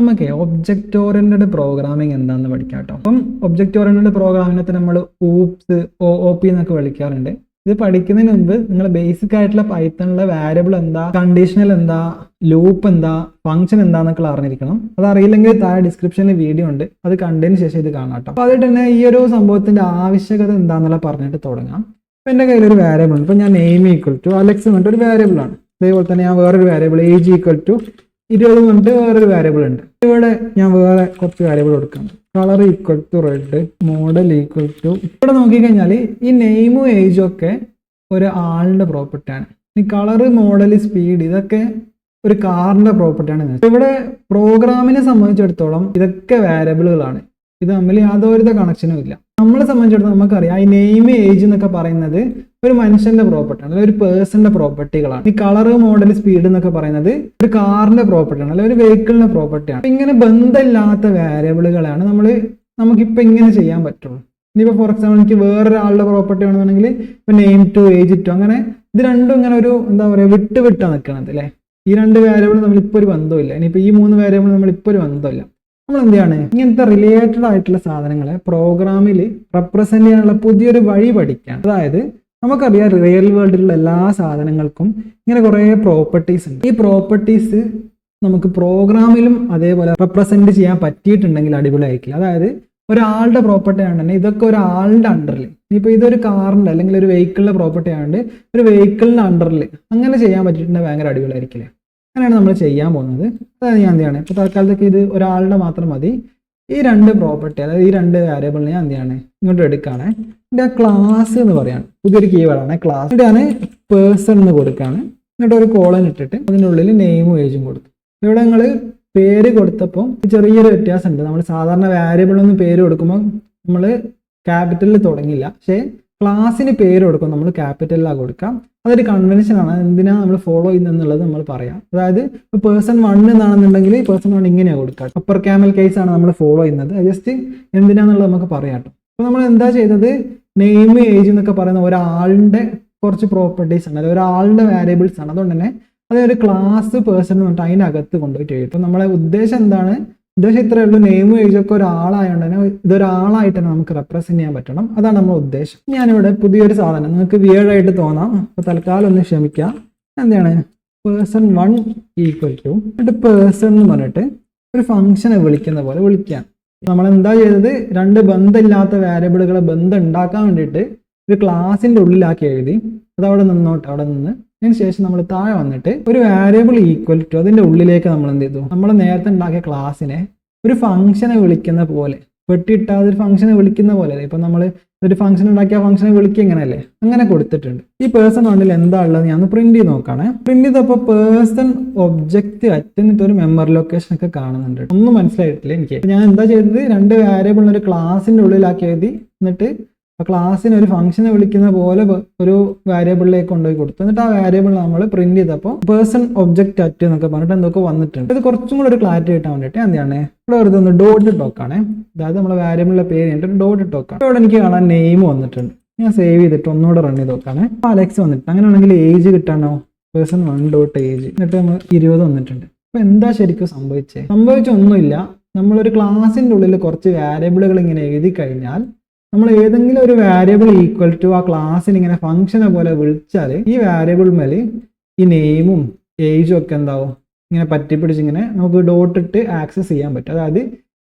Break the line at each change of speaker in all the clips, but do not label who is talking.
നമുക്ക് object oriented programming എന്താണെന്ന് പഠിക്കാം കേട്ടോ അപ്പം ഒബ്ജക്റ്റ് ഓറിയന്റഡ് പ്രോഗ്രാമിനകത്ത് നമ്മൾ ഊപ്സ് ഒ ഒ പി എന്നൊക്കെ വിളിക്കാറുണ്ട്. ഇത് പഠിക്കുന്നതിന് മുമ്പ് നിങ്ങൾ ബേസിക് ആയിട്ടുള്ള പൈത്തണിലെ വാരിയബിൾ എന്താ കണ്ടീഷണൽ എന്താ ലൂപ്പ് എന്താ ഫംഗ്ഷൻ എന്താന്നൊക്കെ അറിഞ്ഞിരിക്കണം. അത് അറിയില്ലെങ്കിൽ താഴെ ഡിസ്ക്രിപ്ഷനിൽ വീഡിയോ ഉണ്ട്. അത് കണ്ടതിന് ശേഷം ഇത് കാണാം കേട്ടോ അപ്പോൾ അതിൽ തന്നെ ഈ ഒരു സംഭവത്തിന്റെ ആവശ്യകത എന്താന്നുള്ള പറഞ്ഞിട്ട് തുടങ്ങാം. ഇപ്പം എന്റെ കയ്യിൽ ഒരു വാരിയബിൾ ഉണ്ട്. ഇപ്പം ഞാൻ നെയിം ഈക്വൽ ടു അലക്സ് എന്നിട്ട് ഒരു വാരിയബിൾ ആണ്. അതേപോലെ തന്നെ ഞാൻ വേറൊരു വാരിയബിൾ ഏജ് ഈക്വൽ ടു ഇരുപത് കൊണ്ട് വേറൊരു വാരിയബിൾ ഉണ്ട്. ഇവിടെ ഞാൻ വേറെ കുറച്ച് വാരിയബിൾ കൊടുക്കാം. Colour equal to red model equal to ഇവിടെ നോക്കിക്കഴിഞ്ഞാൽ ഈ നെയിമും ഏജും ഒക്കെ ഒരു ആളിന്റെ പ്രോപ്പർട്ടിയാണ് ഈ കളറ് മോഡൽ സ്പീഡ് ഇതൊക്കെ ഒരു കാറിന്റെ പ്രോപ്പർട്ടിയാണ് ഇവിടെ പ്രോഗ്രാമിനെ സംബന്ധിച്ചിടത്തോളം ഇതൊക്കെ വാരിയബിളുകളാണ് ഇത് തമ്മിൽ യാതൊരുത കണക്ഷനും ഇല്ല. നമ്മളെ സംബന്ധിച്ചിടത്തോളം നമുക്കറിയാം ഈ നെയിം ഏജ് എന്നൊക്കെ പറയുന്നത് ഒരു മനുഷ്യന്റെ പ്രോപ്പർട്ടി ആണ് അല്ലെങ്കിൽ ഒരു പേഴ്സന്റെ പ്രോപ്പർട്ടികളാണ് ഈ കളർ മോഡൽ സ്പീഡ് എന്നൊക്കെ പറയുന്നത് ഒരു കാറിന്റെ പ്രോപ്പർട്ടിയാണ് അല്ലെങ്കിൽ ഒരു വെഹിക്കിളിന്റെ പ്രോപ്പർട്ടിയാണ് ഇങ്ങനെ ബന്ധമില്ലാത്ത വേരിയബിളുകളാണ് നമ്മൾ നമുക്കിപ്പോൾ ഇങ്ങനെ ചെയ്യാൻ പറ്റുള്ളൂ. ഇനിയിപ്പോൾ ഫോർ എക്സാമ്പിൾ എനിക്ക് വേറൊരാളുടെ പ്രോപ്പർട്ടി ആണെന്നുണ്ടെങ്കിൽ ഇപ്പോൾ നെയിം ടു ഏജ് ടു അങ്ങനെ ഇത് രണ്ടും ഇങ്ങനെ ഒരു എന്താ പറയുക വിട്ട് വിട്ടാണ് നിൽക്കണത് അല്ലേ? ഈ രണ്ട് വേരിയബിൾ നമ്മൾ ഇപ്പോൾ ഒരു ബന്ധമില്ല ഇനിയിപ്പോൾ ഈ മൂന്ന് വേരിയബിൾ നമ്മൾ ഇപ്പോൾ ഒരു ബന്ധമില്ല നമ്മൾ എന്താണ് ഇങ്ങനത്തെ റിലേറ്റഡ് ആയിട്ടുള്ള സാധനങ്ങളെ പ്രോഗ്രാമിൽ റെപ്രസെന്റ് ചെയ്യാനുള്ള പുതിയൊരു വഴി പഠിക്കാം. അതായത് നമുക്കറിയാം റിയൽ വേൾഡിലുള്ള എല്ലാ സാധനങ്ങൾക്കും ഇങ്ങനെ കുറേ പ്രോപ്പർട്ടീസ് ഉണ്ട്. ഈ പ്രോപ്പർട്ടീസ് നമുക്ക് പ്രോഗ്രാമിലും അതേപോലെ റെപ്രസെന്റ് ചെയ്യാൻ പറ്റിയിട്ടുണ്ടെങ്കിൽ അടിപൊളിയായിരിക്കില്ല. അതായത് ഒരാളുടെ പ്രോപ്പർട്ടി ആണെങ്കിൽ ഇതൊക്കെ ഒരാളുടെ അണ്ടറിൽ ഇനിയിപ്പോൾ ഇതൊരു കാറിന്റെ അല്ലെങ്കിൽ ഒരു വെഹിക്കിളിന്റെ പ്രോപ്പർട്ടി ആയതുകൊണ്ട് ഒരു വെഹിക്കിളിന്റെ അണ്ടറിൽ അങ്ങനെ ചെയ്യാൻ പറ്റിയിട്ടുണ്ടെങ്കിൽ ഭയങ്കര അടിപൊളിയായിരിക്കില്ലേ? അങ്ങനെയാണ് നമ്മൾ ചെയ്യാൻ പോകുന്നത്. അതായത് ഞാൻ എന്ത് ചെയ്യാണ്? ഇപ്പോൾ തൽക്കാലത്തേക്ക് ഇത് ഒരാളുടെ മാത്രം മതി. ഈ രണ്ട് പ്രോപ്പർട്ടി അതായത് ഈ രണ്ട് വേരിയബിളിനെ ഞാൻ എന്ത് ഇങ്ങോട്ട് എടുക്കുകയാണ്. ഇതിന്റെ ക്ലാസ് എന്ന് പറയാണ്. പുതിയൊരു കീവേഡാണ് ക്ലാസ് ഞാൻ പേഴ്സൺ എന്ന് കൊടുക്കുകയാണ്. എന്നിട്ട് ഒരു കോളൻ ഇട്ടിട്ട് അതിന്റെ ഉള്ളിൽ നെയിമും ഏജും കൊടുത്തു. ഇവിടെ നിങ്ങൾ പേര് കൊടുത്തപ്പോൾ ചെറിയൊരു വ്യത്യാസമുണ്ട്. നമ്മൾ സാധാരണ വാരിയബിൾ ഒന്ന് പേര് കൊടുക്കുമ്പോൾ നമ്മൾ ക്യാപിറ്റലിൽ തുടങ്ങില്ല. പക്ഷേ ക്ലാസ്സിന് പേര് കൊടുക്കും നമ്മൾ ക്യാപിറ്റലിലാണ് കൊടുക്കാം. അതൊരു കൺവെൻഷനാണ് എന്തിനാ നമ്മൾ ഫോളോ ചെയ്യുന്നത് നമ്മൾ പറയാം. അതായത് പേഴ്സൺ വൺ എന്നാണെന്നുണ്ടെങ്കിൽ പേഴ്സൺ വൺ ഇങ്ങനെയാണ് കൊടുക്കുക. അപ്പർ ക്യാമൽ കേസ് ആണ് നമ്മൾ ഫോളോ ചെയ്യുന്നത്. ജസ്റ്റ് എന്തിനാന്നുള്ളത് നമുക്ക് പറയാം അപ്പോൾ നമ്മൾ എന്താ ചെയ്തത്? നെയിം ഏജ് എന്നൊക്കെ പറയുന്ന ഒരാളുടെ കുറച്ച് പ്രോപ്പർട്ടീസ് ആണ്. അതായത് ഒരാളുടെ വാരിയബിൾസ് ആണ്. അതുകൊണ്ട് തന്നെ അതൊരു ക്ലാസ് പേഴ്സൺ എന്ന് എന്നിട്ട് അതിനകത്ത് കൊണ്ടുപോയിട്ട് അപ്പോൾ നമ്മളെ ഉദ്ദേശം എന്താണ്? ഉദ്ദേശം ഇത്രയേ ഉള്ളൂ. നെയിം ഏജൊക്കെ ഒരാളായതുകൊണ്ട് തന്നെ ഇതൊരാളായിട്ട് തന്നെ നമുക്ക് റെപ്രസെന്റ് ചെയ്യാൻ പറ്റണം. അതാണ് നമ്മുടെ ഉദ്ദേശം. ഞാനിവിടെ പുതിയൊരു സാധനം നിങ്ങൾക്ക് വിയേഡായിട്ട് തോന്നാം. അപ്പോൾ തൽക്കാലം ഒന്ന് ക്ഷമിക്കാം. എന്താണ്? പേഴ്സൺ വൺ ഈക്വൽ ടു എന്നിട്ട് പേഴ്സൺ എന്ന് പറഞ്ഞിട്ട് ഒരു ഫംഗ്ഷനെ വിളിക്കുന്ന പോലെ വിളിക്കാം. നമ്മൾ എന്താ ചെയ്തത്? രണ്ട് ബന്ധമില്ലാത്ത വാരിയബിളുകളെ ബന്ധം ഉണ്ടാക്കാൻ വേണ്ടിയിട്ട് ഒരു ക്ലാസിന്റെ ഉള്ളിലാക്കി എഴുതി അത് അവിടെ നിന്നോട്ട് അവിടെ നിന്ന് അതിന് ശേഷം നമ്മൾ താഴെ വന്നിട്ട് ഒരു വാരിയബിൾ ഈക്വൽ ടു അതിന്റെ ഉള്ളിലേക്ക് നമ്മൾ എന്ത് ചെയ്തു? നമ്മൾ നേരത്തെ ഉണ്ടാക്കിയ ക്ലാസ്സിനെ ഒരു ഫംഗ്ഷനെ വിളിക്കുന്ന പോലെ വെട്ടിയിട്ട് ഒരു ഫംഗ്ഷനെ വിളിക്കുന്ന പോലെ അല്ലേ? ഇപ്പൊ നമ്മൾ ഒരു ഫംഗ്ഷൻ ഉണ്ടാക്കിയ ഫംഗ്ഷനെ വിളിക്കുക എങ്ങനെയല്ലേ? അങ്ങനെ കൊടുത്തിട്ടുണ്ട്. ഈ പേഴ്സൺ വണ്ണിൽ എന്താ ഉള്ളത് ഞാൻ പ്രിന്റ് ചെയ്ത് നോക്കാണ്. പ്രിന്റ് ചെയ്തപ്പോൾ പേഴ്സൺ ഒബ്ജക്റ്റ് അറ്റന്നിട്ട് ഒരു മെമ്മറി ലൊക്കേഷൻ ഒക്കെ കാണുന്നുണ്ട്. ഒന്നും മനസ്സിലായിട്ടില്ല എനിക്ക്. ഞാൻ എന്താ ചെയ്തത്? രണ്ട് വാരിയബിൾ ഒരു ക്ലാസിന്റെ ഉള്ളിലാക്കി എഴുതി എന്നിട്ട് ആ ക്ലാസ്സിന് ഒരു ഫംഗ്ഷനെ വിളിക്കുന്ന പോലെ ഒരു വാരിയബിളിലേക്ക് കൊണ്ടുപോയി കൊടുത്തു. എന്നിട്ട് ആ വേരിയബിൾ നമ്മൾ പ്രിന്റ് ചെയ്തപ്പോൾ പേഴ്സൺ ഒബ്ജക്റ്റ് അറ്റ് എന്നൊക്കെ പറഞ്ഞിട്ട് എന്തൊക്കെ വന്നിട്ടുണ്ട്. ഇത് കുറച്ചും കൂടെ ഒരു ക്ലാരിറ്റി കിട്ടാൻ വേണ്ടിയിട്ട് എന്താണ് ഇവിടെ ഒന്ന് ഡോട്ട് ടോക്കാണ് അതായത് നമ്മുടെ വാരിയബിളിന്റെ പേര് കഴിഞ്ഞിട്ട് ഡോട്ട് ടോക്കാണ് ഇവിടെ എനിക്ക് കാണാൻ നെയിം വന്നിട്ടുണ്ട്. ഞാൻ സേവ് ചെയ്തിട്ട് ഒന്നുകൂടെ റൺ ചെയ്ത് നോക്കാണ്. അലക്സ് വന്നിട്ട്. അങ്ങനെയാണെങ്കിൽ ഏജ് കിട്ടാനോ? പേഴ്സൺ വൺ ഡോട്ട് ഏജ് എന്നിട്ട് നമ്മൾ ഇരുപത് വന്നിട്ടുണ്ട്. അപ്പൊ എന്താ ശരിക്കും സംഭവിച്ചേ? സംഭവിച്ചൊന്നുമില്ല. നമ്മളൊരു ക്ലാസിന്റെ ഉള്ളിൽ കുറച്ച് വേരിയബിളുകൾ ഇങ്ങനെ എഴുതി കഴിഞ്ഞാൽ നമ്മൾ ഏതെങ്കിലും ഒരു വാരിയബിൾ ഈക്വൽ ടു ആ ക്ലാസ്സിന് ഇങ്ങനെ ഫംഗ്ഷനെ പോലെ വിളിച്ചാൽ ഈ വാരിയബിൾ മേൽ ഈ നെയിമും ഏജും ഒക്കെ എന്താവും? ഇങ്ങനെ പറ്റിപ്പിടിച്ച് ഇങ്ങനെ നമുക്ക് ഡോട്ട് ഇട്ട് ആക്സസ് ചെയ്യാൻ പറ്റും. അതായത്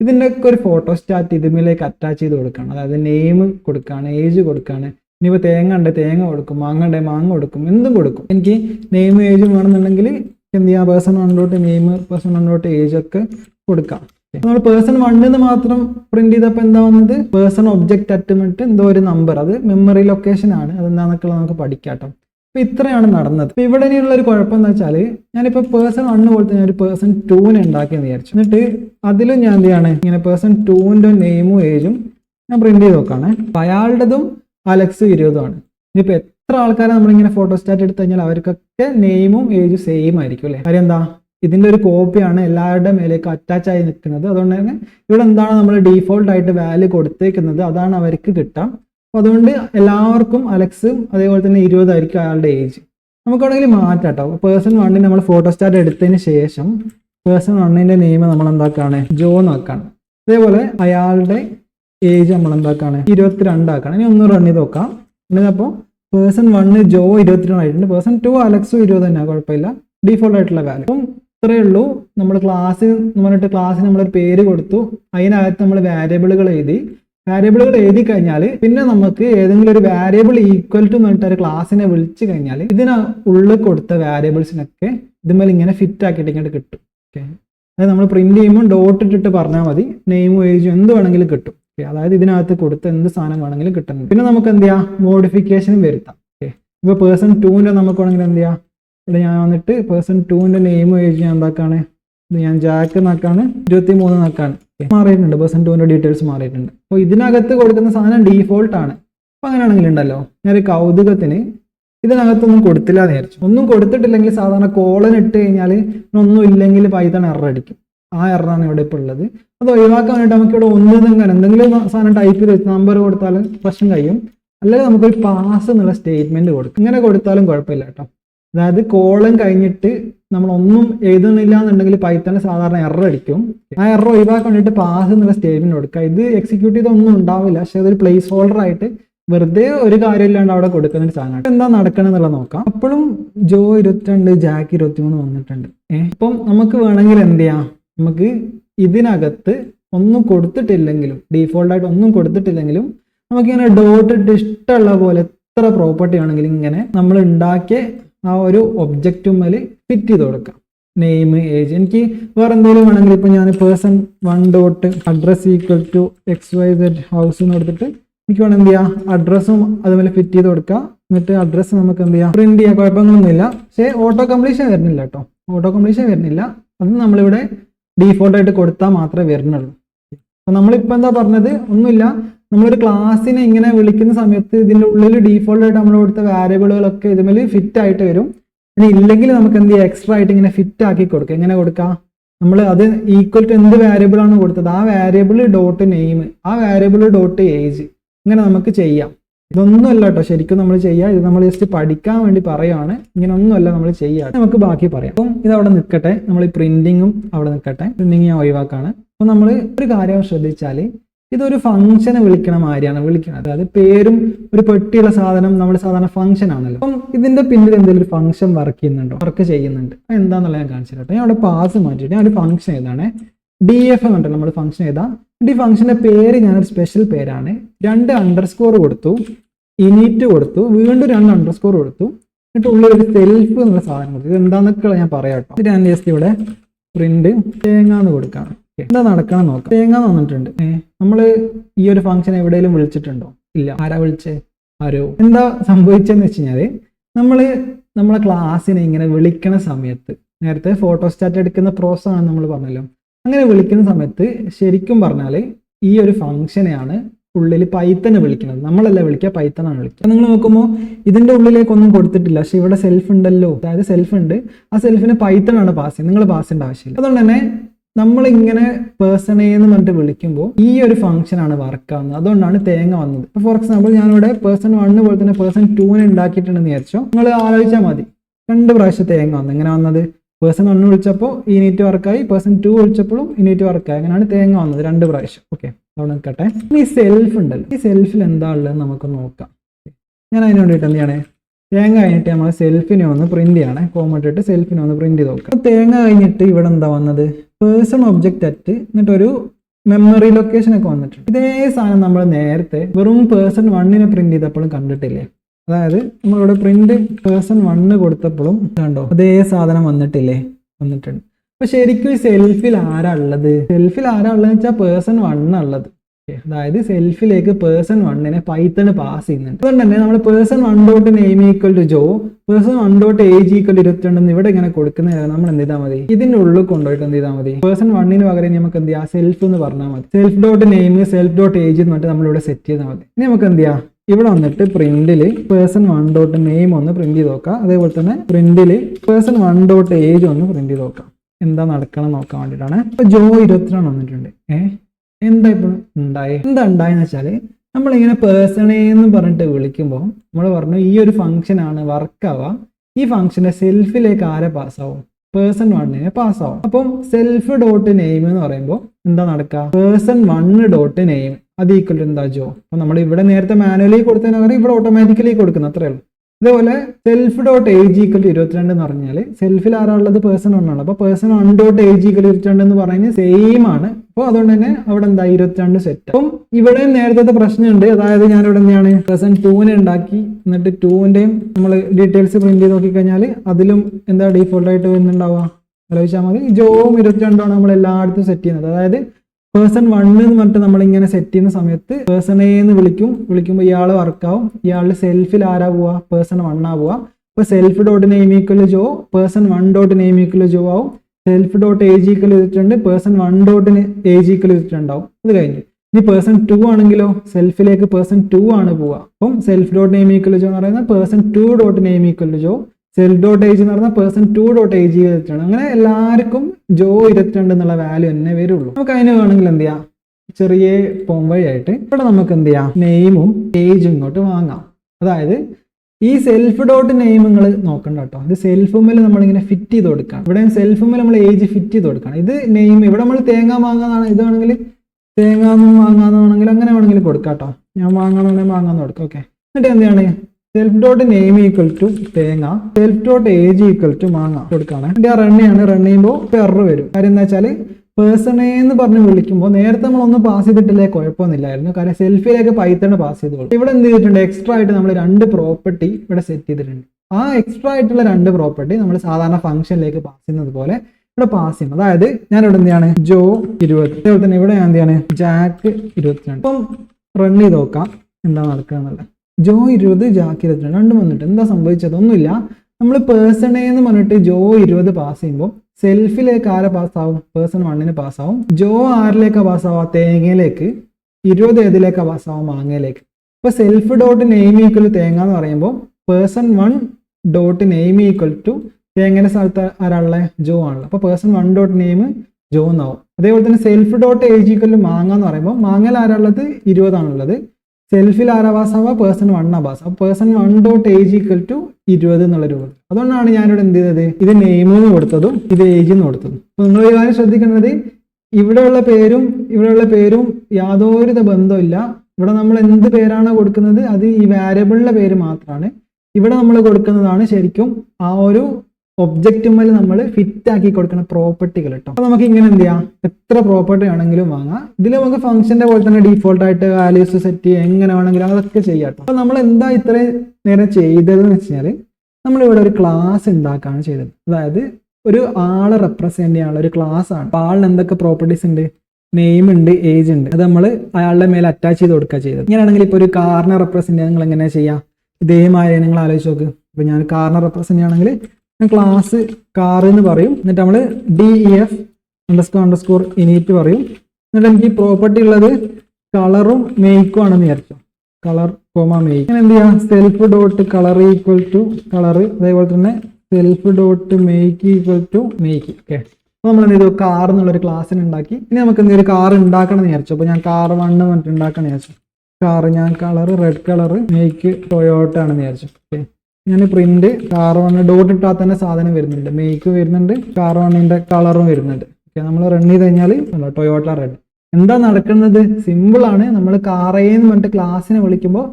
ഇതിന്റെയൊക്കെ ഒരു ഫോട്ടോസ്റ്റാറ്റ് ഇതുമേലേക്ക് അറ്റാച്ച് ചെയ്ത് കൊടുക്കണം. അതായത് നെയിം കൊടുക്കുകയാണ് ഏജ് കൊടുക്കുകയാണ് ഇനിയിപ്പോൾ തേങ്ങ ഉണ്ട് തേങ്ങ കൊടുക്കും മാങ്ങ ഉണ്ട് മാങ്ങ കൊടുക്കും എന്തും കൊടുക്കും. എനിക്ക് നെയിം ഏജും വേണമെന്നുണ്ടെങ്കിൽ എന്ത് ചെയ്യാം? Person one name person one dot age ഒക്കെ കൊടുക്കാം. നമ്മൾ പേഴ്സൺ വണ്ണിന്ന് മാത്രം പ്രിന്റ് ചെയ്തപ്പോൾ എന്താ വന്നത്? പേഴ്സൺ ഒബ്ജക്റ്റ് അറ്റുമിട്ട് എന്തോ ഒരു നമ്പർ അത് മെമ്മറി ലൊക്കേഷൻ ആണ്. അതെന്താന്നൊക്കെ നമുക്ക് പഠിക്കാട്ടോ അപ്പൊ ഇത്രയാണ് നടന്നത്. അപ്പൊ ഇവിടെ ഇനിയുള്ള ഒരു കുഴപ്പം എന്താ വെച്ചാൽ ഞാനിപ്പോ പേഴ്സൺ വണ്ണ് പോലത്തെ ഞാൻ ഒരു പേഴ്സൺ ടൂന് ഉണ്ടാക്കിയെന്ന് വിചാരിച്ചു. എന്നിട്ട് അതിലും ഞാൻ എന്ത് ചെയ്യാണ്? ഇങ്ങനെ പേഴ്സൺ ടൂവിന്റെ നെയിമും ഏജും ഞാൻ പ്രിന്റ് ചെയ്ത് നോക്കാണ് അപ്പൊ അയാളുടേതും അലക്സ് ഇരുപതുമാണ് ഇനിയിപ്പോ എത്ര ആൾക്കാരെ നമ്മളിങ്ങനെ ഫോട്ടോസ്റ്റാറ്റ് എടുത്തു കഴിഞ്ഞാൽ അവർക്കൊക്കെ നെയിമും ഏജും സെയിം ആയിരിക്കും അല്ലേ? കാര്യം എന്താ? ഇതിന്റെ ഒരു കോപ്പിയാണ് എല്ലാവരുടെ മേലേക്ക് അറ്റാച്ച് ആയി നിൽക്കുന്നത്. അതുകൊണ്ട് തന്നെ ഇവിടെ എന്താണ് നമ്മൾ ഡീഫോൾട്ട് ആയിട്ട് വാല്യൂ കൊടുത്തേക്കുന്നത്? അതാണ് അവർക്ക് കിട്ടാം. അപ്പോൾ അതുകൊണ്ട് എല്ലാവർക്കും അലക്സും അതേപോലെ തന്നെ ഇരുപതായിരിക്കും അയാളുടെ ഏജ് നമുക്ക് വേണമെങ്കിൽ മാറ്റാം കേട്ടോ പേഴ്സൺ വണ്ണിന് നമ്മൾ ഫോട്ടോസ്റ്റാറ്റ് എടുത്തതിന് ശേഷം പേഴ്സൺ വണ്ണിന്റെ നെയിം നമ്മൾ എന്താക്കാണ്? ജോ എന്നാക്കാണ്. അതേപോലെ അയാളുടെ ഏജ് നമ്മൾ എന്താക്കാണ്? ഇരുപത്തിരണ്ടാക്കാണ് ഇനി ഒന്ന് റൺ ചെയ്ത് നോക്കാം. അപ്പോൾ പേഴ്സൺ വണ്ണ് ജോ ഇരുപത്തിരണ്ടായിട്ടുണ്ട് പേഴ്സൺ ടു അലക്സും ഇരുപത് തന്നെ കുഴപ്പമില്ല. ഡീഫോൾട്ട് ആയിട്ടുള്ള വാല്യൂ അപ്പം ഇത്രയേ ഉള്ളൂ. നമ്മൾ ക്ലാസ് എന്ന് പറഞ്ഞിട്ട് ക്ലാസ്സിന് നമ്മളൊരു പേര് കൊടുത്തു. അതിനകത്ത് നമ്മൾ വാരിയബിളുകൾ എഴുതി. വാരിയബിളുകൾ എഴുതി കഴിഞ്ഞാൽ പിന്നെ നമുക്ക് ഏതെങ്കിലും ഒരു വാരിയബിൾ ഈക്വൽ ടു പറഞ്ഞിട്ട് ഒരു ക്ലാസ്സിനെ വിളിച്ചു കഴിഞ്ഞാൽ ഇതിന് ഉള്ളിൽ കൊടുത്ത വാരിയബിൾസിനൊക്കെ ഇതുമേൽ ഇങ്ങനെ ഫിറ്റ് ആക്കിയിട്ട് ഇങ്ങോട്ട് കിട്ടും. ഓക്കെ അതായത് നമ്മൾ പ്രിന്റ് ചെയ്യുമ്പോൾ ഡോട്ട് ഇട്ടിട്ട് പറഞ്ഞാൽ മതി. നെയിമും ഏജും എന്ത് വേണമെങ്കിലും കിട്ടും. ഓക്കെ അതായത് ഇതിനകത്ത് കൊടുത്ത എന്ത് സാധനം വേണമെങ്കിലും കിട്ടുന്നു പിന്നെ നമുക്ക് എന്ത് ചെയ്യാം? മോഡിഫിക്കേഷനും വരുത്താം. ഓക്കെ ഇപ്പോൾ പേഴ്സൺ ടൂവിന്റെ നമുക്ക് വേണമെങ്കിൽ എന്ത് ചെയ്യാം? ഇവിടെ ഞാൻ വന്നിട്ട് പേഴ്സൺ ടുവിന്റെ നെയിം കഴിഞ്ഞ് ഞാൻ എന്താക്കാണ്? ഞാൻ ജാക്ക് എന്നാക്കാണ് ഇരുപത്തി മൂന്ന് എന്നാക്കാണ് മാറിയിട്ടുണ്ട് പേഴ്സൺ ടുവിന്റെ ഡീറ്റെയിൽസ് മാറിയിട്ടുണ്ട്. അപ്പോൾ ഇതിനകത്ത് കൊടുക്കുന്ന സാധനം ഡീഫോൾട്ട് ആണ്. അപ്പോൾ അങ്ങനെയാണെങ്കിൽ ഉണ്ടല്ലോ ഞാൻ ഞാനൊരു കൗതുകത്തിന് ഇതിനകത്തൊന്നും കൊടുത്തില്ല എന്ന് വിചാരിച്ചു. ഒന്നും കൊടുത്തിട്ടില്ലെങ്കിൽ സാധാരണ കോളൻ ഇട്ട് കഴിഞ്ഞാൽ ഒന്നും ഇല്ലെങ്കിൽ പൈതൺ എറർ അടിക്കും. ആ എററാണ് ഇവിടെ ഇപ്പോൾ ഉള്ളത്. അത് ഒഴിവാക്കാൻ വേണ്ടിയിട്ട് നമുക്ക് ഇവിടെ ഒന്നും തന്നെ എന്തെങ്കിലും സാധനം ടൈപ്പ് ചെയ്ത് നമ്പർ കൊടുത്താൽ പ്രശ്നം കഴിയും. അല്ലെങ്കിൽ നമുക്കൊരു പാസ് എന്നുള്ള സ്റ്റേറ്റ്മെന്റ് കൊടുക്കും. ഇങ്ങനെ കൊടുത്താലും കുഴപ്പമില്ല കേട്ടോ. അതായത് കോളം കഴിഞ്ഞിട്ട് നമ്മൾ ഒന്നും എഴുതുന്നില്ല എന്നുണ്ടെങ്കിൽ പൈത്തണ് സാധാരണ എറർ അടിക്കും. ആ എറർ ഒഴിവാക്കാൻ വേണ്ടിയിട്ട് പാസ് എന്നുള്ള സ്റ്റേറ്റ്മെന്റ് കൊടുക്കുക. ഇത് എക്സിക്യൂട്ട് ചെയ്തൊന്നും ഉണ്ടാവില്ല. പക്ഷെ അതൊരു പ്ലേസ് ഹോൾഡർ ആയിട്ട് വെറുതെ ഒരു കാര്യമില്ലാണ്ട് അവിടെ കൊടുക്കുന്ന ഒരു സാധനമാണ്. എന്താ നടക്കണം എന്നുള്ളത് നോക്കാം. അപ്പോഴും ജോ ഇരുപത്തിരണ്ട് ജാക്ക് ഇരുപത്തിമൂന്ന് വന്നിട്ടുണ്ട്. ഏഹ് അപ്പം നമുക്ക് വേണമെങ്കിൽ എന്ത് ചെയ്യാം? നമുക്ക് ഇതിനകത്ത് ഒന്നും കൊടുത്തിട്ടില്ലെങ്കിലും ഡീഫോൾട്ട് ആയിട്ട് ഒന്നും കൊടുത്തിട്ടില്ലെങ്കിലും നമുക്കിങ്ങനെ ഡോട്ട് ഇട്ട് ഇഷ്ടമുള്ള പോലെ എത്ര പ്രോപ്പർട്ടി ആണെങ്കിലും ഇങ്ങനെ നമ്മൾ ഉണ്ടാക്കിയ ആ ഒരു ഒബ്ജക്റ്റുമ്മൽ ഫിറ്റ് ചെയ്ത് കൊടുക്കാം. നെയിം ഏജ് എനിക്ക് വേറെ എന്തെങ്കിലും വേണമെങ്കിൽ ഇപ്പം ഞാൻ person one dot address equal to X Y Z house എന്ന് കൊടുത്തിട്ട് എനിക്ക് വേണം എന്ത് ചെയ്യാം? അഡ്രസ്സും അതുപോലെ ഫിറ്റ് ചെയ്ത് കൊടുക്കുക എന്നിട്ട് അഡ്രസ്സ് നമുക്ക് എന്ത് ചെയ്യാം? പ്രിന്റ് ചെയ്യാം. കുഴപ്പങ്ങളൊന്നുമില്ല. പക്ഷേ ഓട്ടോ കംപ്ലീഷൻ വരുന്നില്ല കേട്ടോ. ഓട്ടോ കംപ്ലീഷൻ വരുന്നില്ല. അത് നമ്മളിവിടെ ഡീഫോൾട്ടായിട്ട് കൊടുത്താൽ മാത്രമേ വരുന്നുള്ളൂ. അപ്പം നമ്മളിപ്പോൾ എന്താ പറഞ്ഞത്? ഒന്നുമില്ല. നമ്മളൊരു ക്ലാസ്സിനെ ഇങ്ങനെ വിളിക്കുന്ന സമയത്ത് ഇതിന്റെ ഉള്ളിൽ ഡീഫോൾട്ട് ആയിട്ട് നമ്മൾ കൊടുത്ത വാരിയബിളുകളൊക്കെ ഇതുമേൽ ഫിറ്റ് ആയിട്ട് വരും. ഇനി ഇല്ലെങ്കിൽ നമുക്ക് എന്ത് ചെയ്യാം? എക്സ്ട്രാ ആയിട്ട് ഇങ്ങനെ ഫിറ്റ് ആക്കി കൊടുക്കുക എങ്ങനെ കൊടുക്കാം? നമ്മൾ അത് ഈക്വൽ ടു എന്ത് വാരിയബിൾ ആണ് കൊടുത്തത്? ആ വാരിയബിൾ ഡോട്ട് നെയിം ആ വാരിയബിൾ ഡോട്ട് ഏജ് ഇങ്ങനെ നമുക്ക് ചെയ്യാം. ഇതൊന്നുമല്ല കേട്ടോ. ശരിക്കും നമ്മൾ ചെയ്യുക ഇത് നമ്മൾ ജസ്റ്റ് പഠിക്കാൻ വേണ്ടി പറയുകയാണ് ഇങ്ങനെ ഒന്നുമല്ല നമ്മൾ ചെയ്യുക നമുക്ക് ബാക്കി പറയാം. അപ്പം ഇത് അവിടെ നിൽക്കട്ടെ. നമ്മൾ ഈ പ്രിന്റിങ്ങും അവിടെ നിൽക്കട്ടെ. പ്രിന്റിങ് ഞാൻ ഒഴിവാക്കാണ്. അപ്പം നമ്മൾ ഒരു കാര്യം ശ്രദ്ധിച്ചാൽ ഇതൊരു ഫംഗ്ഷനെ വിളിക്കണ മാതിരിയാണ്. വിളിക്കുന്നത് അതായത് പേരും ഒരു പെട്ടിയുള്ള സാധനം നമ്മൾ സാധാരണ ഫംഗ്ഷൻ ആണല്ലോ. അപ്പം ഇതിന്റെ പിന്നിൽ എന്തെങ്കിലും ഒരു ഫംഗ്ഷൻ വർക്ക് ചെയ്യുന്നുണ്ടോ? വർക്ക് ചെയ്യുന്നുണ്ട്. അത് എന്താണെന്നുള്ള ഞാൻ കാണിച്ചു ഞാൻ അവിടെ പാസ് മാറ്റിയിട്ട് ഞാൻ ഒരു ഫംഗ്ഷൻ ഏതാണ് ഡി എഫ് കണ്ടല്ലോ നമ്മൾ ഫംഗ്ഷൻ ഏതാ ഈ ഫംഗ്ഷന്റെ പേര് ഞാനൊരു സ്പെഷ്യൽ പേരാണ്. രണ്ട് അണ്ടർ സ്കോർ കൊടുത്തു. ഇനീറ്റ് കൊടുത്തു. വീണ്ടും രണ്ട് അണ്ടർ സ്കോർ കൊടുത്തു. എന്നിട്ട് ഉള്ളിൽ ഒരു സെൽഫ് എന്നുള്ള സാധനം കൊടുത്തു. ഇത് എന്താന്നൊക്കെ ഞാൻ പറയാം കേട്ടോ. ഞാൻ ജസ്റ്റ് ഇവിടെ പ്രിന്റ് തേങ്ങാന്ന് കൊടുക്കാം. എന്താ നടക്കണം നോക്കാം. തേങ്ങ വന്നിട്ടുണ്ട് നമ്മൾ ഈ ഒരു ഫംഗ്ഷൻ എവിടെയെങ്കിലും വിളിച്ചിട്ടുണ്ടോ? ഇല്ല. ആരാ വിളിച്ചേ? ആരോ. എന്താ സംഭവിച്ചെന്ന് വെച്ച് കഴിഞ്ഞാൽ നമ്മൾ നമ്മളെ ക്ലാസ്സിനെ ഇങ്ങനെ വിളിക്കണ സമയത്ത് നേരത്തെ ഫോട്ടോ ഫോട്ടോസ്റ്റാറ്റ് എടുക്കുന്ന പ്രോസസ് ആണ് നമ്മൾ പറഞ്ഞല്ലോ. അങ്ങനെ വിളിക്കുന്ന സമയത്ത് ശരിക്കും പറഞ്ഞാൽ ഈ ഒരു ഫംഗ്ഷനെയാണ് ഉള്ളിൽ പൈത്തനെ വിളിക്കുന്നത്. നമ്മളല്ല വിളിക്കുക? പൈത്തനാണ് വിളിക്കുക. നിങ്ങൾ നോക്കുമ്പോൾ ഇതിന്റെ ഉള്ളിലേക്ക് ഒന്നും കൊടുത്തിട്ടില്ല. പക്ഷെ ഇവിടെ സെൽഫ് ഉണ്ടല്ലോ. അതായത് സെൽഫ് ഉണ്ട്. ആ സെൽഫിന് പൈത്തനാണ് പാസ് ചെയ്യുന്നത്. നിങ്ങൾ ചെയ്യേണ്ട ആവശ്യമില്ല. അതുകൊണ്ട് തന്നെ നമ്മൾ ഇങ്ങനെ പേഴ്സണേ എന്ന് പറഞ്ഞിട്ട് വിളിക്കുമ്പോൾ ഈ ഒരു ഫംഗ്ഷൻ ആണ് വർക്ക് ആവുന്നത്. അതുകൊണ്ടാണ് തേങ്ങ വന്നത്. ഫോർ എക്സാമ്പിൾ ഞാനിവിടെ പേഴ്സൺ വണ്ണ് പോലെ തന്നെ പേഴ്സൺ ടൂവിനെ ഉണ്ടാക്കിയിട്ടുണ്ടെന്ന് വിചാരിച്ചോ. നിങ്ങൾ ആലോചിച്ചാൽ മതി. രണ്ട് പ്രാവശ്യം തേങ്ങ വന്നു. എങ്ങനെ വന്നത്? പേഴ്സൺ വണ്ണ് വിളിച്ചപ്പോൾ ഈ നീറ്റ് വർക്കായി പേഴ്സൺ ടു വിളിച്ചപ്പോഴും ഈ നീറ്റ് വർക്കായി അങ്ങനെയാണ് തേങ്ങ വന്നത് രണ്ട് പ്രാവശ്യം. ഓക്കെ അവിടെ നിൽക്കട്ടെ. ഈ സെൽഫ് ഉണ്ടല്ലോ. ഈ സെൽഫിൽ എന്താ ഉള്ളത് നമുക്ക് നോക്കാം. ഞാൻ അതിന് വേണ്ടിയിട്ട് എന്ത് തേങ്ങ കഴിഞ്ഞിട്ട് നമ്മൾ സെൽഫിനെ ഒന്ന് പ്രിന്റ് ചെയ്യണേ. കോമട്ടിട്ട് സെൽഫിനെ ഒന്ന് പ്രിന്റ് ചെയ്ത് നോക്കാം. തേങ്ങ കഴിഞ്ഞിട്ട് ഇവിടെ എന്താ വന്നത്? പേഴ്സൺ ഒബ്ജക്റ്റ് അറ്റ് എന്നിട്ടൊരു മെമ്മറി ലൊക്കേഷൻ ഒക്കെ വന്നിട്ടുണ്ട്. ഇതേ സാധനം നമ്മൾ നേരത്തെ വെറും പേഴ്സൺ വണ്ണിനെ പ്രിന്റ് ചെയ്തപ്പോഴും കണ്ടിട്ടില്ലേ? അതായത് നമ്മളിവിടെ പ്രിന്റ് പേഴ്സൺ വണ്ണ് കൊടുത്തപ്പോഴും കണ്ടോ? അതേ സാധനം വന്നിട്ടില്ലേ? വന്നിട്ടുണ്ട്. അപ്പൊ ശരിക്കും ഈ സെൽഫിൽ ആരാ ഉള്ളത്? സെൽഫിൽ ആരാ ഉള്ളത് വെച്ചാൽ പേഴ്സൺ വണ്ണാ ഉള്ളത്. Okay, അതായത് സെൽഫിലേക്ക് പേഴ്സൺ വണ്ണിനെ പൈത്തണ് പാസ് ചെയ്യുന്നുണ്ട്. അതുകൊണ്ട് തന്നെ നമ്മൾ person one dot name equal to Joe person one dot age equal to ഇരുപത്തിരണ്ട് ഇവിടെ ഇങ്ങനെ കൊടുക്കുന്ന നമ്മൾ എന്ത് ചെയ്താൽ മതി? ഇതിന്റെ ഉള്ളിൽ കൊണ്ടുപോയിട്ട് എന്ത് ചെയ്താൽ മതി? പേഴ്സൺ വണ്ണിന് പകരം നമുക്ക് എന്ത് ചെയ്യാം? സെൽഫ് എന്ന് പറഞ്ഞാൽ മതി. Self dot name self dot age എന്ന് പറഞ്ഞിട്ട് നമ്മൾ ഇവിടെ സെറ്റ് ചെയ്താൽ മതി. ഇനി നമുക്ക് എന്ത് ചെയ്യാം? ഇവിടെ വന്നിട്ട് പ്രിന്റിൽ പേഴ്സൺ വൺ ഡോട്ട് നെയിം ഒന്ന് പ്രിന്റ് ചെയ്ത് നോക്കാം. അതേപോലെ തന്നെ പ്രിന്റിൽ പേഴ്സൺ വൺ ഡോട്ട് ഏജ് ഒന്ന് പ്രിന്റ് ചെയ്ത് നോക്കാം. എന്താ നടക്കണം നോക്കാൻ വേണ്ടിയിട്ടാണ്. ഇപ്പൊ ജോ ഇരുപത്തിരണ്ട് വന്നിട്ടുണ്ട്. ഏഹ് എന്താ ഇപ്പൊ ഉണ്ടായി? എന്താ ഉണ്ടായെന്ന് വെച്ചാൽ നമ്മളിങ്ങനെ പേഴ്സണേ എന്ന് പറഞ്ഞിട്ട് വിളിക്കുമ്പോൾ നമ്മൾ പറഞ്ഞു ഈ ഒരു ഫംഗ്ഷൻ ആണ് വർക്ക് ആവാ ഈ ഫംഗ്ഷന്റെ സെൽഫിലേക്ക് ആരെ പാസ്സാവും പേഴ്സൺ വണ്ണിനെ പാസ് ആവും. അപ്പം സെൽഫ് ഡോട്ട് നെയിം എന്ന് പറയുമ്പോൾ എന്താ നടക്കുക പേഴ്സൺ വണ്ണ് ഡോട്ട് നെയിം അത് ഈക്വൽ എന്താ ജോ? അപ്പൊ നമ്മൾ ഇവിടെ നേരത്തെ മാനുവലി കൊടുത്തതിന് പകരം ഇവിടെ ഓട്ടോമാറ്റിക്കലി കൊടുക്കുന്നത് അത്രേ ഉള്ളൂ. ഇതുപോലെ സെൽഫ് ഡോട്ട് ഏജ് ഈക്വൽ ഇരുപത്തിരണ്ട് എന്ന് പറഞ്ഞാൽ സെൽഫിൽ ആരാളുള്ളത് പേഴ്സൺ ഒന്നാണ് അപ്പൊ person one dot age equal ഇരുപത്തിരണ്ട് എന്ന് പറയുന്നത് സെയിം ആണ്. അപ്പോൾ അതുകൊണ്ട് തന്നെ അവിടെ എന്താ ഇരുപത്തിരണ്ട് സെറ്റ് അപ്പം ഇവിടെ നേരത്തെ പ്രശ്നമുണ്ട്. അതായത് ഞാൻ ഇവിടെ എന്താണ് പേഴ്സൺ ടൂവിനെ ഉണ്ടാക്കി. എന്നിട്ട് ടൂവിന്റെയും നമ്മൾ ഡീറ്റെയിൽസ് പ്രിന്റ് ചെയ്ത് നോക്കിക്കഴിഞ്ഞാൽ അതിലും എന്താ ഡീഫോൾട്ടായിട്ട് വരുന്നുണ്ടാവുക? ആലോചിച്ചാൽ മതി. ജോവും ഇരുപത്തിരണ്ടുമാണ് നമ്മൾ എല്ലായിടത്തും സെറ്റ് ചെയ്യുന്നത്. അതായത് പേഴ്സൺ വൺ എന്ന് പറഞ്ഞിട്ട് നമ്മൾ ഇങ്ങനെ സെറ്റ് ചെയ്യുന്ന സമയത്ത് പേഴ്സൺ എ എന്ന് വിളിക്കും. വിളിക്കുമ്പോൾ ഇയാൾ വർക്കാവും ഇയാളുടെ സെൽഫിൽ ആരാ പോവാ? പേഴ്സൺ വൺ ആവുക അപ്പൊ self dot name equal Joe person one dot name equal Joe ആവും. സെൽഫ് ഡോട്ട് ഏജ് ഈക്വൽ ചെയ്തിട്ടുണ്ട്. Person one dot age equal ചെയ്തിട്ടുണ്ടാവും. അത് കഴിഞ്ഞു. ഇനി പേഴ്സൺ ടു ആണെങ്കിലോ? സെൽഫിലേക്ക് പേഴ്സൺ ടു ആണ് പോവുക അപ്പം self dot name equal Joe എന്ന് പറയുന്നത് person two dot name equal Joe self dot age എന്ന് പറഞ്ഞാൽ പേഴ്സൺ ടു ഡോട്ട് ഏജ് ഇരുപത്തിരണ്ട് അങ്ങനെ എല്ലാവർക്കും ജോ ഇരുപത്തിരണ്ട് എന്നുള്ള വാല്യൂ തന്നെ വരുള്ളൂ. നമുക്ക് അതിന് വേണമെങ്കിൽ എന്ത് ചെയ്യാം? ചെറിയ പോം വഴിയായിട്ട് ഇവിടെ നമുക്ക് എന്ത് ചെയ്യാം? നെയിമും ഏജും ഇങ്ങോട്ട് വാങ്ങാം. അതായത് ഈ സെൽഫ് ഡോട്ട് നെയിം നിങ്ങൾ നോക്കണ്ട കേട്ടോ. ഇത് സെൽഫുമ്മൽ നമ്മളിങ്ങനെ ഫിറ്റ് ചെയ്ത് കൊടുക്കണം. ഇവിടെ സെൽഫുമ്മൽ നമ്മൾ ഏജ് ഫിറ്റ് ചെയ്ത് കൊടുക്കണം. ഇത് നെയിം ഇവിടെ നമ്മൾ തേങ്ങ വാങ്ങാന്നാണ് ഇതാണെങ്കിൽ തേങ്ങ വാങ്ങാന്ന് വേണമെങ്കിൽ അങ്ങനെ വേണമെങ്കിൽ കൊടുക്കാം കേട്ടോ. ഞാൻ വാങ്ങണമെങ്കിൽ വാങ്ങാന്ന് കൊടുക്കാം. ഓക്കെ എന്നിട്ട് എന്താണ് self dot name equal to തേങ്ങ. Self dot age equal to മാങ്ങ കൊടുക്കാണ്. ഇതിന്റെ ചെയ്യാണ് റൺ ചെയ്യുമ്പോൾ എറർ വരും. കാര്യം എന്താ വെച്ചാൽ പേഴ്സണേ എന്ന് പറഞ്ഞ് വിളിക്കുമ്പോൾ നേരത്തെ നമ്മളൊന്നും പാസ് ചെയ്തിട്ടില്ലേ? കുഴപ്പമൊന്നുമില്ലായിരുന്നു. കാരണം സെൽഫിയിലേക്ക് പൈത്തണ് പാസ് ചെയ്തോളൂ ഇവിടെ എന്ത് ചെയ്തിട്ടുണ്ട്? എക്സ്ട്രാ ആയിട്ട് നമ്മൾ രണ്ട് പ്രോപ്പർട്ടി ഇവിടെ സെറ്റ് ചെയ്തിട്ടുണ്ട്. ആ എക്സ്ട്രാ ആയിട്ടുള്ള രണ്ട് പ്രോപ്പർട്ടി നമ്മൾ സാധാരണ ഫംഗ്ഷനിലേക്ക് പാസ് ചെയ്യുന്നത് പോലെ ഇവിടെ പാസ് ചെയ്യും അതായത് ഞാൻ ഇവിടെ എന്താണ് ജോ ഇരുപത്. അതുപോലെ തന്നെ ഇവിടെ ഞാൻ എന്താണ് ജാക്ക് ഇരുപത്തിരണ്ട്. അപ്പം റൺ ചെയ്ത് നോക്കാം. എന്താ നടക്കുക എന്നുള്ളത് ജോ ഇരുപത് ജാക്ക് ഇരുപത്തിരണ്ട് രണ്ടും വന്നിട്ട് എന്താ സംഭവിച്ചത്? ഒന്നുമില്ല. നമ്മൾ പേഴ്സണേ എന്ന് പറഞ്ഞിട്ട് ജോ ഇരുപത് പാസ് ചെയ്യുമ്പോൾ സെൽഫിലേക്ക് ആരെ പാസ്സാവും പേഴ്സൺ വണ്ണിന് പാസ്സാവും ജോ ആരിലേക്കാ പാസ്സാവുക തേങ്ങയിലേക്ക്. ഇരുപത് ഏതിലേക്ക് പാസ്സാവും മാങ്ങയിലേക്ക്. ഇപ്പൊ സെൽഫ് ഡോട്ട് നെയിം ഈക്വൽ തേങ്ങ എന്ന് പറയുമ്പോൾ person one dot name equal to തേങ്ങയുടെ സ്ഥലത്ത് ആരാളുള്ള ജോ ആണല്ലോ അപ്പൊ person one dot name Joe എന്നാവും. അതേപോലെ തന്നെ സെൽഫ് ഡോട്ട് ഏജ് ഈക്വൽ മാങ്ങ എന്ന് പറയുമ്പോൾ മാങ്ങയിൽ ആരാളുള്ളത് ഇരുപതാണുള്ളത്. സെൽഫിൽ ആരാ പാസ്സാവുക പേഴ്സൺ വൺ ആ പാസ് അപ്പൊ person one dot age equal to ഇരുപത് എന്നുള്ള രൂപം അതുകൊണ്ടാണ് ഞാനിവിടെ എന്ത് ചെയ്തത്? ഇത് നെയിം എന്ന് കൊടുത്തതും ഇത് ഏജ് എന്ന് കൊടുത്തതും. അപ്പൊ നിങ്ങൾ ഒരു കാര്യം ശ്രദ്ധിക്കേണ്ടത് ഇവിടെയുള്ള പേരും ഇവിടെയുള്ള പേരും യാതൊരുവിധ ബന്ധമില്ല ഇവിടെ നമ്മൾ എന്ത് പേരാണ് കൊടുക്കുന്നത് അത് ഈ വാരിയബിളിന്റെ പേര് മാത്രമാണ് ഇവിടെ നമ്മൾ കൊടുക്കുന്നതാണ് ശരിക്കും ആ ഒരു ഒബ്ജക്റ്റുമ്മൽ നമ്മൾ ഫിറ്റ് ആക്കി കൊടുക്കുന്ന പ്രോപ്പർട്ടികൾ കേട്ടോ അപ്പൊ നമുക്ക് ഇങ്ങനെ എന്ത് ചെയ്യാം? എത്ര പ്രോപ്പർട്ടി ആണെങ്കിലും വാങ്ങാം. ഇതിൽ നമുക്ക് ഫംഗ്ഷന്റെ പോലെ തന്നെ ഡീഫോൾട്ട് ആയിട്ട് വാല്യൂസ് സെറ്റ് ചെയ്യാം എങ്ങനെ വേണമെങ്കിലും അതൊക്കെ ചെയ്യാം അപ്പൊ നമ്മൾ എന്താ ഇത്രയും നേരം ചെയ്തതെന്ന് വെച്ചാൽ നമ്മൾ ഇവിടെ ഒരു ക്ലാസ് ഉണ്ടാക്കുകയാണ് ചെയ്തത്. അതായത് ഒരു ആളെ റെപ്രസെന്റ് ചെയ്യാനുള്ള ഒരു ക്ലാസ് ആണ്. ആളിന് എന്തൊക്കെ പ്രോപ്പർട്ടീസ് ഉണ്ട്? നെയിം ഉണ്ട് ഏജ് ഉണ്ട്. അത് നമ്മൾ അയാളുടെ മേലെ അറ്റാച്ച് ചെയ്ത് കൊടുക്കുക ചെയ്തത്. ഇങ്ങനെയാണെങ്കിൽ ഇപ്പോൾ ഒരു കാറിനെ റെപ്രസെന്റ് ചെയ്യാൻ നിങ്ങൾ എങ്ങനെ ചെയ്യാം? ഇതേമാതിരി നിങ്ങൾ ആലോചിച്ച് നോക്ക്. ഇപ്പൊ ഞാൻ കാറിനെ റെപ്രസെന്റ് ചെയ്യണമെങ്കിൽ ക്ലാസ് കാർ എന്ന് പറയും. എന്നിട്ട് നമ്മൾ D E F underscore underscore init പറയും. എന്നിട്ട് എനിക്ക് പ്രോപ്പർട്ടി ഉള്ളത് കളറും മേക്കും ആണെന്ന് വിചാരിച്ചു. കളർ കോമ മേക്ക് അങ്ങനെ എന്ത് ചെയ്യാം? Self dot colour equal to colour അതേപോലെ തന്നെ self dot make equal to make okay അപ്പോൾ നമ്മൾ എന്ത് ചെയ്തു? കാർ എന്നുള്ളൊരു ക്ലാസ്സിന് ഉണ്ടാക്കി. ഇനി നമുക്ക് എന്തെങ്കിലും കാർ ഉണ്ടാക്കണം എന്ന് വിചാരിച്ചു. അപ്പോൾ ഞാൻ കാർ വണ് പറഞ്ഞിട്ട് ഉണ്ടാക്കണം എന്ന് വിചാരിച്ചു. കാർ ഞാൻ colour red colour make Toyota ആണെന്ന് വിചാരിച്ചു. ഓക്കെ ഞാൻ പ്രിന്റ് കാർ വണ്ണ് ഡോട്ട് ഇട്ടാൽ തന്നെ സാധനം വരുന്നുണ്ട്. മേക്ക് വരുന്നുണ്ട് കാർ വണ്ണിന്റെ കളറും വരുന്നുണ്ട്. ഓക്കെ നമ്മൾ റൺ ചെയ്ത് കഴിഞ്ഞാൽ ടൊയോട്ട റെഡ് എന്താ നടക്കുന്നത്? സിമ്പിൾ ആണ്. നമ്മൾ കാറേന്ന് പറഞ്ഞിട്ട് ക്ലാസ്സിനെ വിളിക്കുമ്പോൾ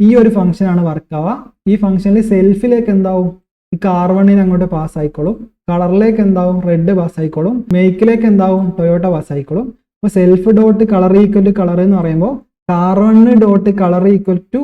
ഈ ഒരു ഫംഗ്ഷൻ ആണ് വർക്ക് ആവുക. ഈ ഫംഗ്ഷനിൽ സെൽഫിലേക്ക് എന്താവും? ഈ കാർവണിന് അങ്ങോട്ട് പാസ് ആയിക്കോളും. കളറിലേക്ക് എന്താവും? റെഡ് പാസ് ആയിക്കോളും. മേക്കിലേക്ക് എന്താവും? ടൊയോട്ട പാസ് ആയിക്കോളും. അപ്പോൾ self dot colour equal to colour എന്ന് പറയുമ്പോൾ car one dot colour equal to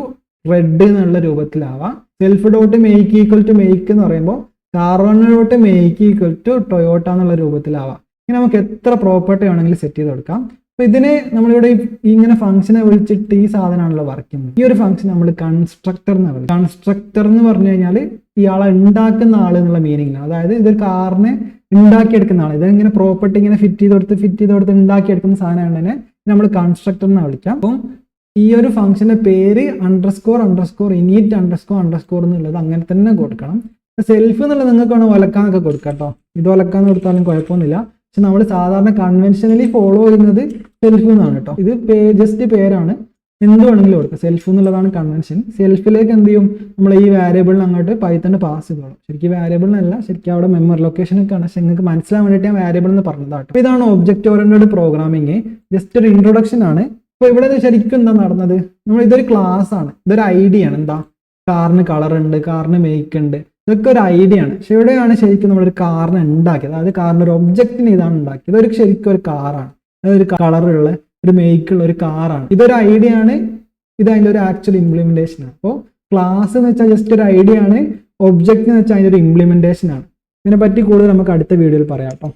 red എന്നുള്ള രൂപത്തിലാവാം. Self dot make equal to make എന്ന് പറയുമ്പോൾ car one dot make equal to Toyota എന്നുള്ള രൂപത്തിലാവാം. ഇങ്ങനെ നമുക്ക് എത്ര പ്രോപ്പർട്ടി വേണമെങ്കിലും സെറ്റ് ചെയ്ത് കൊടുക്കാം. അപ്പൊ ഇതിനെ നമ്മളിവിടെ ഇങ്ങനെ ഫംഗ്ഷനെ വിളിച്ചിട്ട് ഈ സാധനമാണല്ലോ വർക്ക് ചെയ്യുന്നത്. ഈ ഒരു ഫംഗ്ഷൻ നമ്മൾ കൺസ്ട്രക്ടർ എന്ന് പറയുന്നത്. കൺസ്ട്രക്ടർ എന്ന് പറഞ്ഞു കഴിഞ്ഞാൽ ഇയാളെ ഉണ്ടാക്കുന്ന ആൾ എന്നുള്ള മീനിങ് അതായത് ഇതൊരു കാറിനെ ഉണ്ടാക്കിയെടുക്കുന്ന ആൾ ഇത് ഇങ്ങനെ പ്രോപ്പർട്ടി ഇങ്ങനെ ഫിറ്റ് ചെയ്ത് കൊടുത്ത് ഫിറ്റ് ചെയ്ത് കൊടുത്ത് ഉണ്ടാക്കിയെടുക്കുന്ന സാധനമാണ് തന്നെ നമ്മൾ കൺസ്ട്രക്ടർ എന്ന് വിളിക്കാം. അപ്പം ഈ ഒരു ഫംഗ്ഷന്റെ പേര് underscore underscore init underscore underscore എന്നുള്ളത് അങ്ങനെ തന്നെ കൊടുക്കണം. സെൽഫ് എന്നുള്ളത് നിങ്ങൾക്ക് വേണം ഒലക്കാന്നൊക്കെ കൊടുക്കാം കേട്ടോ. ഇത് ഒലക്കാന്ന് കൊടുത്താലും കുഴപ്പമൊന്നുമില്ല. പക്ഷെ നമ്മൾ സാധാരണ കൺവെൻഷനലി ഫോളോ ചെയ്യുന്നത് സെൽഫ് എന്നാണ് കേട്ടോ. ഇത് പേ ജസ്റ്റ് പേരാണ്. എന്ത് വേണമെങ്കിലും കൊടുക്കുക സെൽഫ് എന്നുള്ളതാണ് കൺവെൻഷൻ സെൽഫിലേക്ക് എന്ത് ചെയ്യും? നമ്മൾ ഈ വാരിയബിളിന് അങ്ങോട്ട് പൈത്തണ്ട് പാസ് ചെയ്തോളും. ശരിക്കും വാരിയബിളിനല്ല ശരിക്കും അവിടെ മെമ്മറി ലൊക്കേഷനൊക്കെ ആണ്. പക്ഷെ നിങ്ങൾക്ക് മനസ്സിലാൻ വേണ്ടിയിട്ട് ഞാൻ വാരിയബിൾ എന്ന് പറഞ്ഞതാണ് അപ്പോൾ ഇതാണ് ഒബ്ജക്റ്റ് ഓറിയന്റഡ് പ്രോഗ്രാമിംഗ് ജസ്റ്റ് ഒരു ഇൻട്രൊഡക്ഷൻ ആണ്. അപ്പോൾ ഇവിടെ ശരിക്കും എന്താ നടന്നത്? നമ്മൾ ഇതൊരു ക്ലാസ് ആണ്. ഇതൊരു ഐഡിയ ആണ്. എന്താ? കാറിന് കളർ ഉണ്ട് കാറിന് മേക്ക് ഉണ്ട്. ഇതൊക്കെ ഒരു ഐഡിയ ആണ്. പക്ഷെ ഇവിടെയാണ് ശരിക്കും ഒരു കാറിനെ ഉണ്ടാക്കിയത്. അതായത് കാറിന് ഒരു ഒബ്ജക്റ്റിന് ഇതാണ് ഉണ്ടാക്കിയത്. ഇതൊരു ശരിക്കും ഒരു കാറാണ് അതൊരു കളറുള്ള ഒരു മേക്കുള്ള ഒരു കാറാണ് ഇതൊരു ഐഡിയ ആണ്. ഇത് അതിന്റെ ഒരു ആക്ച്വൽ ഇംപ്ലിമെന്റേഷൻ ആണ്. അപ്പോൾ ക്ലാസ് എന്ന് വെച്ചാൽ ജസ്റ്റ് ഒരു ഐഡിയ ആണ്. ഒബ്ജക്റ്റ് എന്ന് വെച്ചാൽ അതിന്റെ ഒരു ഇംപ്ലിമെന്റേഷൻ ആണ്. ഇതിനെ പറ്റി കൂടുതൽ നമുക്ക് അടുത്ത വീഡിയോയിൽ പറയാം കേട്ടോ.